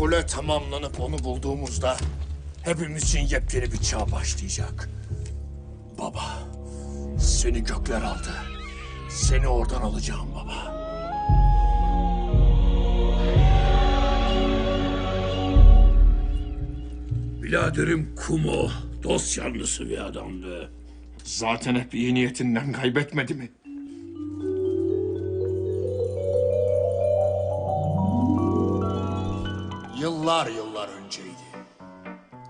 Kule tamamlanıp onu bulduğumuzda hepimiz için yepyeni bir çağ başlayacak. Baba, seni gökler aldı. Seni oradan alacağım baba. Biraderim Kumo dost yanlısı bir adamdı. Zaten hep iyi niyetinden kaybetmedi mi? Yıllar yıllar önceydi.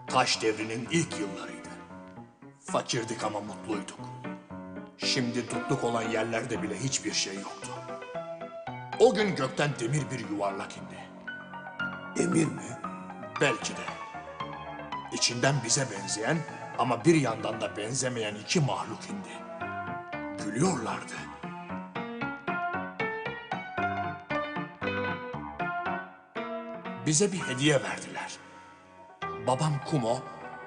Taş devrinin ilk yıllarıydı. Fakirdik ama mutluyduk. Şimdi tutluk olan yerlerde bile hiçbir şey yoktu. O gün gökten demir bir yuvarlak indi. Emir mi? Belki de. İçinden bize benzeyen ama bir yandan da benzemeyen iki mahluk indi. Gülüyorlardı. Bize bir hediye verdiler. Babam Kumo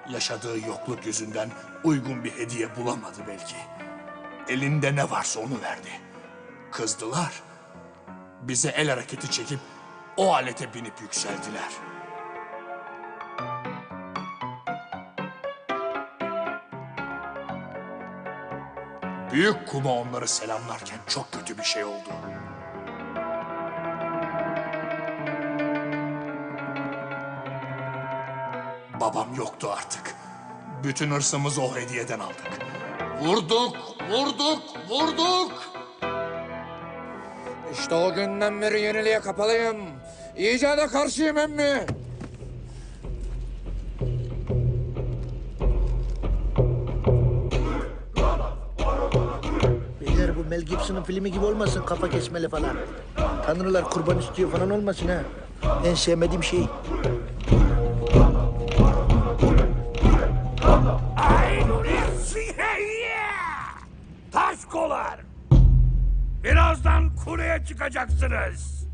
yaşadığı yokluk yüzünden uygun bir hediye bulamadı belki. Elinde ne varsa onu verdi. Kızdılar. Bize el hareketi çekip o alete binip yükseldiler. Büyük kuma onları selamlarken çok kötü bir şey oldu. Babam yoktu artık. Bütün hırsımızı o hediyeden aldık. Vurduk, vurduk, vurduk. İşte o günden beri yeniliğe kapalıyım. İcada karşıyım emmi. Beyler bu Mel Gibson'ın filmi gibi olmasın kafa kesmeli falan. Tanrılar kurban istiyor falan olmasın ha. En sevmediğim şey. Taş kolar. Birazdan kuleye çıkacaksınız.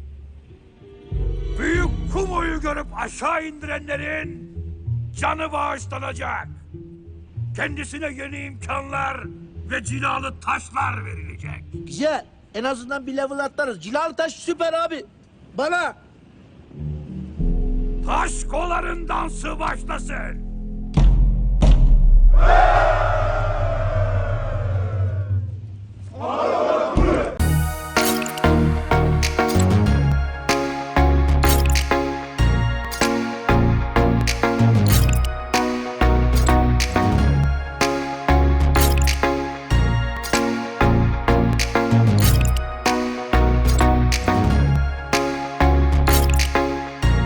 Büyük Kumo'yu görüp aşağı indirenlerin canı bağışlanacak. Kendisine yeni imkanlar ve cilalı taşlar verilecek. Güzel. En azından bir level atlarız. Cilalı taş süper abi. Bana. Taş koların dansı başlasın. Woo!